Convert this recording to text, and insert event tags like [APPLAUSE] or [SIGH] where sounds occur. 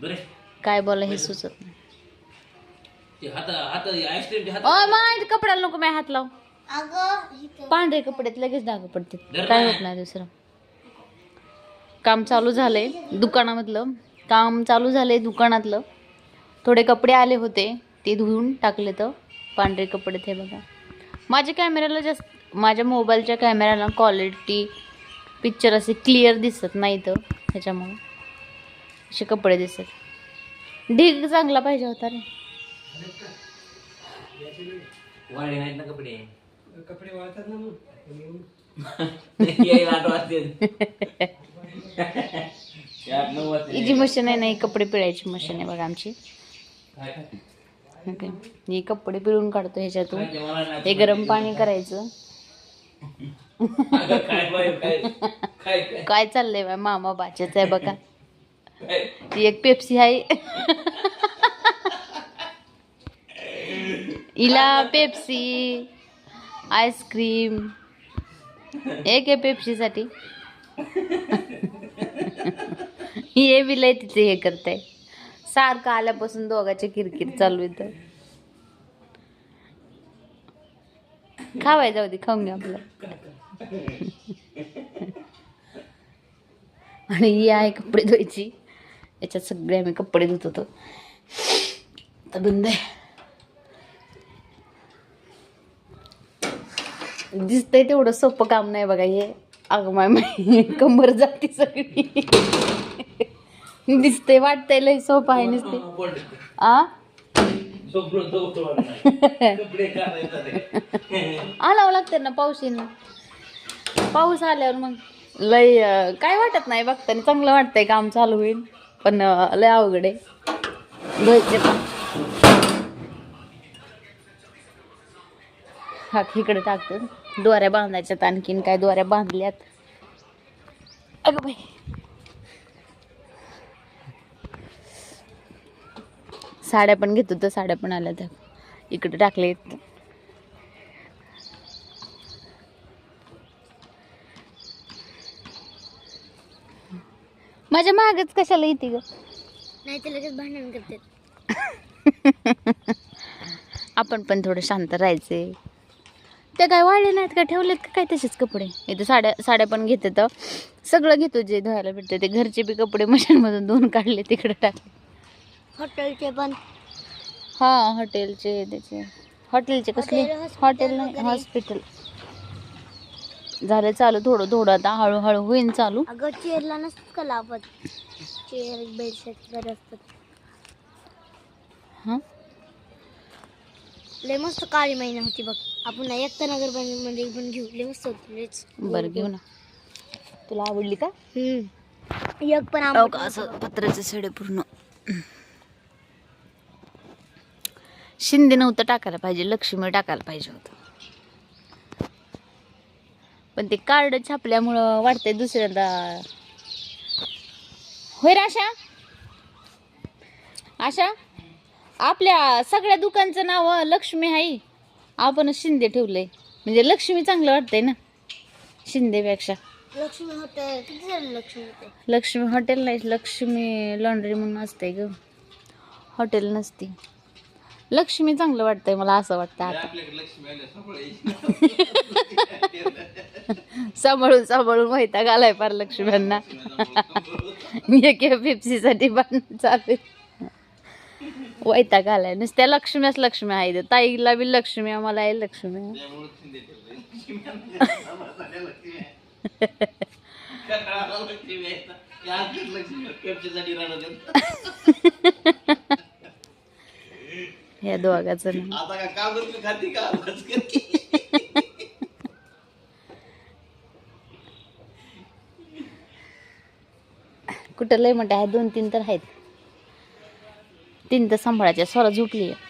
बरे? काय बोला हे सुचत नाही. ते हात हात आईस्क्रीमचे हात ओ माय कपड्याला नको माझ्या हात लाव. पांढरे कपड्यात लगेच डाग पडतात. काय होत नाही दुसरं. काम चालू झालंय दुकानामधलं. काम चालू झालंय दुकानातलं. थोडे कपडे आले होते ते धुवून टाकले तर. पांढरे कपडे ते बघा. माझ्या कॅमेऱ्याला जास्त माझ्या मोबाईलच्या कॅमेऱ्याला क्वालिटी पिक्चर असे क्लिअर दिसत नाही तर ह्याच्यामुळे. असे कपडे दिसत ढीग चांगला पाहिजे होता रे. वाळे नाहीत ना कपडे. कपडे वाळतात मग. ही जी मशीन आहे ना ही कपडे पिळायची मशीन आहे बघा आमची. ही कपडे पिळून काढतो ह्याच्यातून. हे गरम पाणी करायचं. काय बाई, काय काय काय? काय चाललंय बा मामा बाच्याच आहे बघा. ती एक पेप्सी आहे. हिला पेप्सी आईस्क्रीम एक आहे पेप्सीसाठी. हे विलय तिचे हे करताय. सारखं आल्यापासून दोघाचे किरकिर चालू इथं खावाय जाऊ दे खाऊन घ्या आपलं. आणि ही आहे कपडे धुवायची. याच्यात सगळे आम्ही कपडे धुत होतो. तर बंद आहे. दिसतंय तेवढं सोपं काम नाही बघा हे अगमाय कंबर जाती सगळी. दिसतंय वाटतंय लय सोपं आहे नुसते. आ? आणावं लागतं ना पाऊस पाऊस आल्यावर मग. लय काय वाटत नाही बघताना चांगलं वाटतंय काम चालू होईल. पण लय अवघड आहे. धुवायचे पण. हा इकडे टाकतो. दोऱ्या बांधायच्यात आणखीन काय दोऱ्या बांधल्यात. अगं बाई. साड्या पण घेतो तर साड्या पण आल्या त्या. इकडे टाकले माझ्या मागच कशाला येते ग? नाही ते लगेच भांडण करते [LAUGHS] आपण पण थोडं शांत राहायचे. ते काय वाढले नाहीत का? ठेवलेत का काय तसेच कपडे? इथे साड्या साड्या पण घेते तर. सगळं घेतो जे धुवायला भेटते ते. घरचे बी कपडे मशीनमधून धुवून काढले तिकडे टाकले. हॉटेलचे पण. हां हॉटेलचे त्याचे. हॉटेलचे कसले? हॉटेल, हॉस्पिटल हॉटेल नाही वगैरे. हॉस्पिटल. झालं चालू थोडं थोडं आता हळूहळू होईन चालू. अगं चेअरला नसतात का लावत? चेअर बेडशीट असतात. हां? लय मस्त काळी महिना होती बघ. आपण एकता नगरमध्ये पण घेऊ. लय मस्त होती बरं घेऊ ना. तुला आवडली का? हम्म. एक पण का असं पत्र्याचे सडे पूर्ण. शिंदे नव्हतं टाकायला पाहिजे. लक्ष्मी टाकायला पाहिजे होतं. पण ते कार्ड छापल्यामुळं वाटतंय दुसऱ्यांदा. होय आशा आशा आपल्या सगळ्या दुकानचं नाव लक्ष्मी आहे आपणच शिंदे ठेवलंय. म्हणजे लक्ष्मी चांगलं वाटतंय ना? शिंदेपेक्षा. लक्ष्मी हॉटेल किती झालं लक्ष्मी हॉटेल? लक्ष्मी हॉटेल नाही लक्ष्मी लॉन्ड्री म्हणून असते ग. हॉटेल नसते. लक्ष्मी चांगलं वाटतंय मला असं वाटतं आता सांभाळून सांभाळून वैताग आलाय फार लक्ष्म्यांना एक पेप्सीसाठी भांडण चालू. वैताग आलाय नुसत्या लक्ष्म्याच लक्ष्मी आहे ताईला बी लक्ष्मी आम्हाला आहे लक्ष्मी ह्या दोघाचं कुठं लय म्हणते आहे दोन तीन तर आहेत. तीन तर सांभाळायच्या स्वरा झोपली आहे.